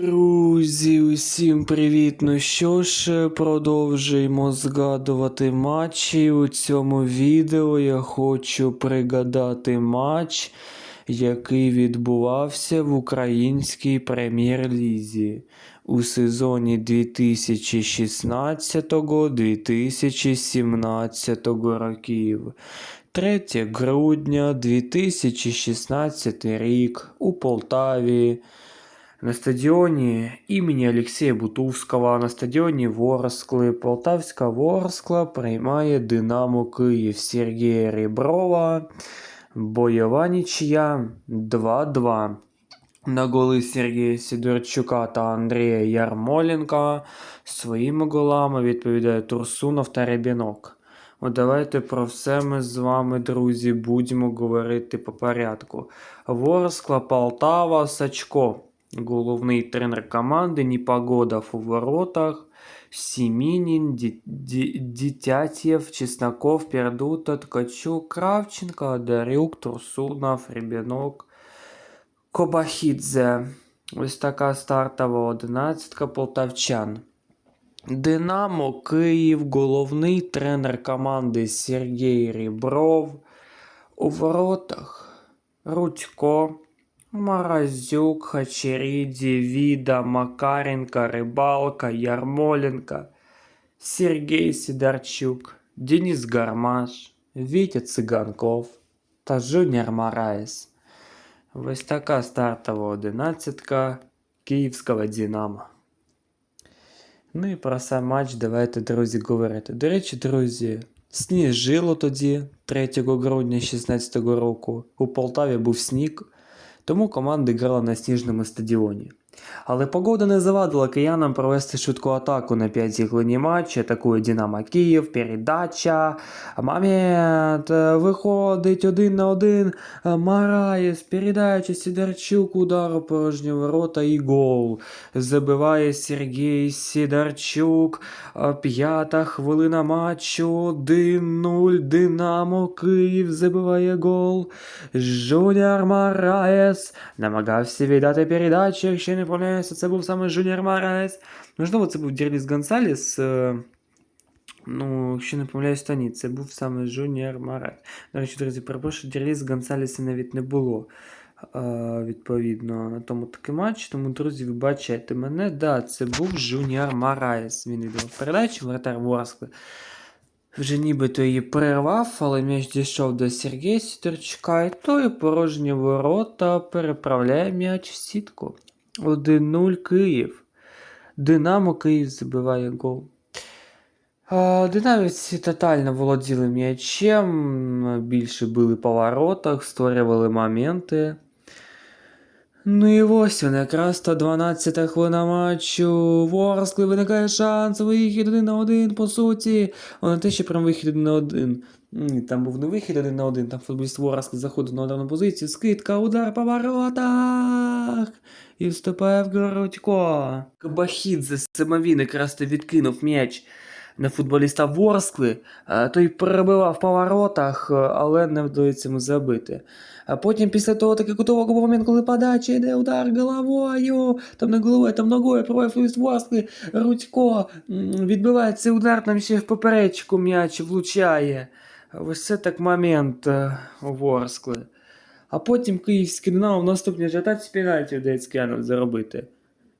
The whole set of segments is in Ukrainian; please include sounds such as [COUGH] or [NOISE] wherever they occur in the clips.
Друзі, усім привіт! Ну що ж, продовжуємо згадувати матчі. У цьому відео я хочу пригадати матч, який відбувався в українській прем'єр-лізі у сезоні 2016-2017 років. 3 грудня 2016 рік у Полтаві. На стадіоні імені Олексія Бутовського, на стадіоні Ворскли, Полтавська Ворскла приймає Динамо Київ Сергія Ріброва. Бойова нічия 2-2. На голи Сергія Сидорчука та Андрія Ярмоленка своїми голами відповідає Турсунов та Рябінок. От давайте про все ми з вами, друзі, будемо говорити по порядку. Ворскла, Полтава, Сачко. Головний тренер команди Непогодов у воротах. Сімінін, Ді- Ді- Дітятєв, Чесноков, Пердута, Ткачук, Кравченко, Одарюк, Турсунов, Рібінок, Кобахідзе. Ось така стартова одинадцятка полтавчан. Динамо Київ, головний тренер команди Сергій Рібров. У воротах Рудько, Морозюк, Хачеріді, Віда, Макаренко, Рибалка, Ярмоленко, Сергій Сидорчук, Денис Гармаш, Вітя Циганков та Жуніор Мараєс. Ось така стартова одинадцятка київського Динамо. Ну і про сам матч давайте, друзі, говорити. До речі, друзі, сніжило тоді, 3 грудня 2016 року. У Полтаві був сніг, Тому команда грали на сніжному стадіоні. Але погода не завадила киянам провести швидку атаку на п'ятій хвилині матчу. Атакує Динамо Київ, передача. Момент. Виходить один на один. Мараєс, передача, Сідорчук, удар у порожні ворота і гол. Забиває Сергій Сідорчук. Е, П'ята хвилина матчу. 1-0. Динамо Київ забиває гол. Жуніор Мараєс намагався віддати передачу, якщо не помиляюся, це був саме Жуніор Мараєс. Можливо, це був Дірліс Гонсаліс. Ну, якщо не помиляюсь, то ні, це був саме Жуніор Мараєс. До речі, друзі, перепрошую, Дірліс Гонсаліса навіть не було. Відповідно, на тому такий матч. Тому, друзі, ви бачите мене. Да, це був Жуніор Мараєс. Він віддав передачу, вратар Ворскли. Вже нібито її перервав, але м'яч дійшов до Сергія Сідорчука, і той порожні ворота переправляє м'яч в сітку. 1-0 Київ. Динамо Київ забиває гол. Динамівці тотально володіли м'ячем, більше били по воротах, створювали моменти. Ну і ось він, якраз 112 хвилина матчу. Ворскли виникає шанс, вихід один на один, по суті. О, те, що прям вихід один на один. Там був не вихід один на один, там футболіст Ворскли заходив на ударну позицію, скидка, удар по воротах. І вступає в Городько. Кабахідзе якраз то відкинув м'яч на футболіста Ворскли. Той перебивав по воротах, е, але не вдається йому забити. А потім після того таки кутового був момент, коли подача йде удар головою. Там не головою, там ногою пробив футболіст Ворскли. Рудько відбиває цей удар, там ще в поперечку м'яч влучає. Ось це так момент е, Ворскли. А потім київський Динамо в наступній жатаці пенальті вдається киянам заробити.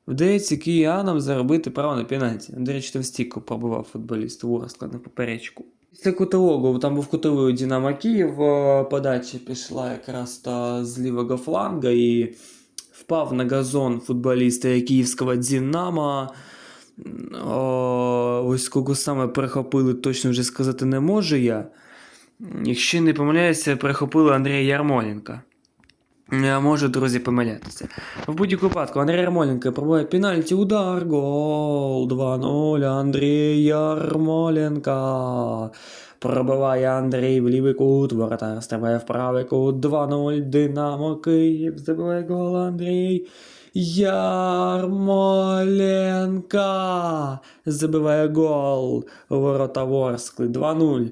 Вдається киянам заробити право на пенальті. До речі, там стійко пробивав футболіст Ворскла на поперечку. Після кутового, там був кутовий у Динамо Київ, е, подача пішла якраз та з лівого фланга і впав на газон футболіста київського Динамо. О, ось кого саме перехопили, точно вже сказати не можу я. Якщо не помиляюся, перехопили Андрія Ярмоленка. Я можу, друзі, помилятися. В будь-якому випадку Андрій Ярмоленко пробує пенальті, удар, гол 2-0, Андрій Ярмоленко. Пробиває Андрій в лівий кут, воротар стрибає в правий кут, 2-0, Динамо Київ, забиває гол Андрій. Ярмоленко забиває гол. Ворота Ворскли 2-0.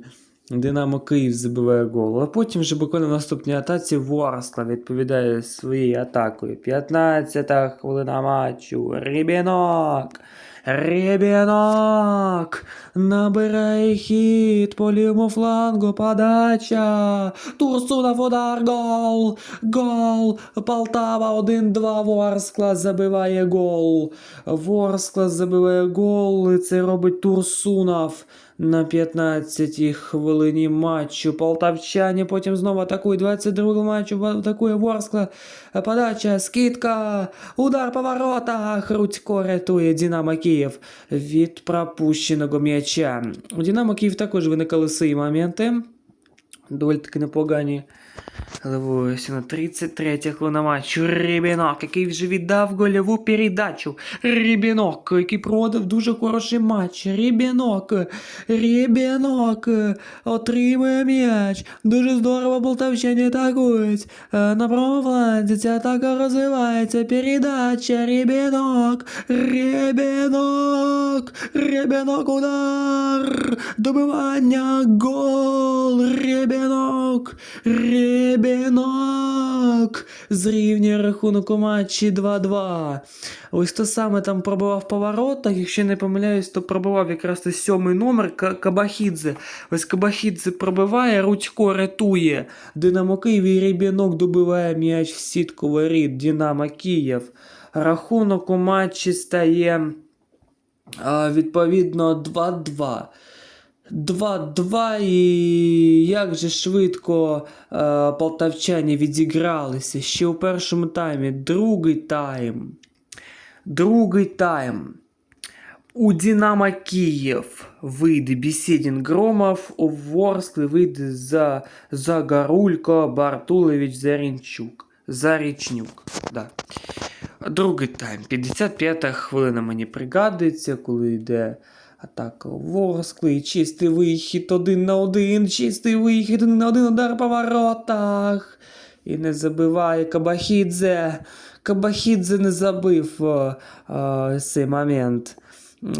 Динамо Київ забиває гол. А потім вже буквально в наступній атаці Ворскла відповідає своєю атакою. 15-та хвилина матчу. Рібінок. Рібінок. Набирає хід по лівому флангу. Подача. Турсунов удар. Гол. Гол. Полтава 1-2. Ворскла забиває гол. Ворскла забиває гол. І це робить Турсунов. На 15-й хвилині матчу полтавчані потім знову атакують 22 матчу, атакує Ворскла. Подача, скидка, удар по воротах. Рудько рятує Динамо Київ від пропущеного м'яча. У Динамо Київ також виникали свої моменти. Доволі таки непогані. Але ось на 33 хвилина матчу. Рібінок, який вже віддав гольову передачу. Рібінок, який проводив дуже хороший матч. Рібінок, Рібінок отримує м'яч. Дуже здорово полтавчані атакують. Е, На правому фланзі ця атака розвивається. Передача, Рібінок, Рібінок, Рібінок удар, добивання, гол, Рібінок, Рібінок, зрівнює рахунок у матчі 2-2. Ось хто саме там пробивав по воротах, якщо не помиляюсь, то пробивав якраз той сьомий номер Кабахідзе. Ось Кабахідзе пробиває, Рудько рятує. Динамо Київ і Рібінок добиває м'яч в сітку воріт Динамо Київ. Рахунок у матчі стає відповідно 2-2. 2-2 і як же швидко е, полтавчані відігралися ще у першому таймі. Другий тайм. Другий тайм. У Динамо Київ вийде Бесідін Громов, у Ворскли вийде за Загорулько, Бартулевич, Зарінчук. Зарічнюк. Да. Другий тайм. 55-та хвилина мені пригадується, коли йде атака Ворскли, чистий вихід один на один, чистий вихід один на один удар по воротах. І не забиває Кабахідзе. Кабахідзе не забив о, о, цей момент.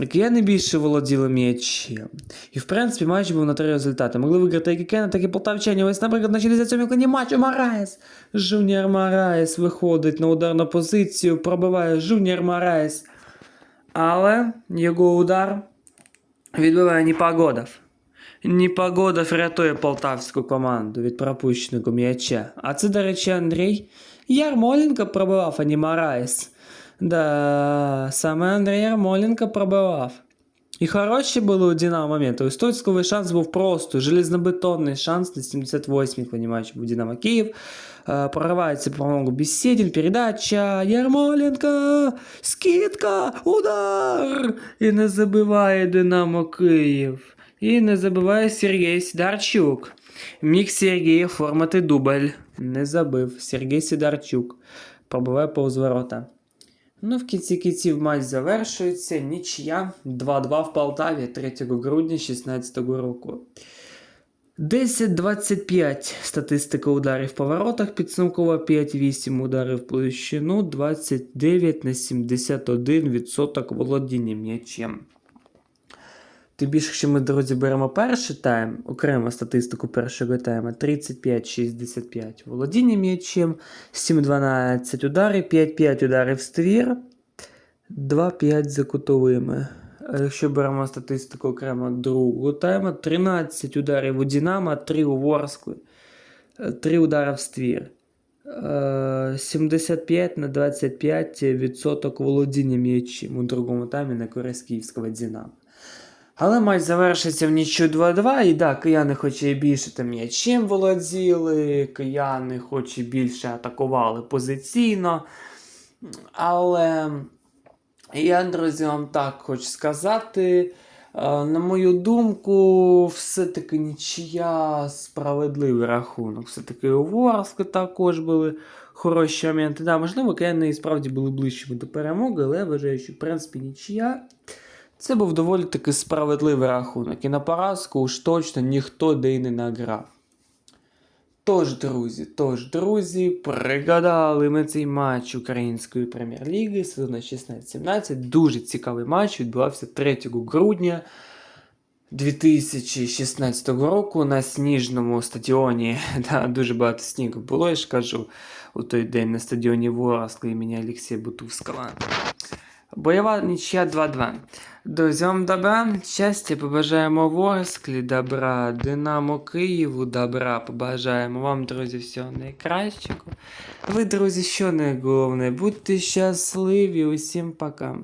Кияни більше володіли м'ячем. І в принципі матч був на три результати. Могли виграти як і Кияни, так і полтавчані. Ось, наприклад, на 67-й хвилині матчу Мараєс. Жуніор Мараєс виходить на ударну позицію, пробиває Жуніор Мараєс. Але його удар відбиває Непогодов. Непогодов рятує полтавську команду від пропущеного м'яча. А це, до речі, Андрій Ярмоленко пробивав, а не Мараєс. Да, саме Андрій Ярмоленко пробивав. І хороші були у Динамо моменти. Ось точковий шанс був просто железнобетонний шанс на 78-й хвилині матчу був Динамо Київ. Е, Проривається по ногу Беседін, передача, Ярмоленко, скидка, удар! І не забиває Динамо Київ. І не забиває Сергій Сідарчук. Міг Сергій оформити дубль. Не забив. Сергій Сідарчук. Пробиває повз ворота. Ну, в кінці кінців матч завершується. Нічия 2-2 в Полтаві 3 грудня 2016 року. 10-25 статистика ударів по воротах, підсумкова 5-8 ударів в площину, 29 на 71% володіння м'ячем. Тим більше, якщо ми, друзі, беремо перший тайм, окремо статистику першого тайму, 35-65 володіння м'ячем, 7-12 ударів, 5-5 ударів в ствір, 2-5 за кутовими. А якщо беремо статистику окремо другого тайму, 13 ударів у Динамо, 3 у Ворскли, 3 удари в ствір. Е, 75 на 25 відсоток володіння м'ячем у другому таймі на користь київського Динамо. Але матч завершиться в нічю 2-2, і да, кияни хоч і більше там м'ячем володіли, кияни хоч і більше атакували позиційно. Але я, друзі, вам так хочу сказати. е, На мою думку, все-таки нічия справедливий рахунок. Все-таки у Ворску також були хороші моменти. Да, можливо, кияни і справді були ближчими до перемоги, але вважаю, що в принципі нічия. Це був доволі таки справедливий рахунок. І на поразку уж точно ніхто де й не награв. Тож, друзі, тож, друзі, пригадали ми цей матч Української прем'єр-ліги сезону 16-17. Дуже цікавий матч відбувався 3 грудня 2016 року на сніжному стадіоні. [LAUGHS] Да, дуже багато снігу було, я ж кажу, у той день на стадіоні Ворскли імені Олексія Бутовського. Бойова нічия 2-2. Друзям добра, щастя, побажаємо Ворсклі, добра, Динамо Києву, добра, побажаємо вам, друзі, всього найкращого. Ви, друзі, що найголовне, будьте щасливі, усім пока.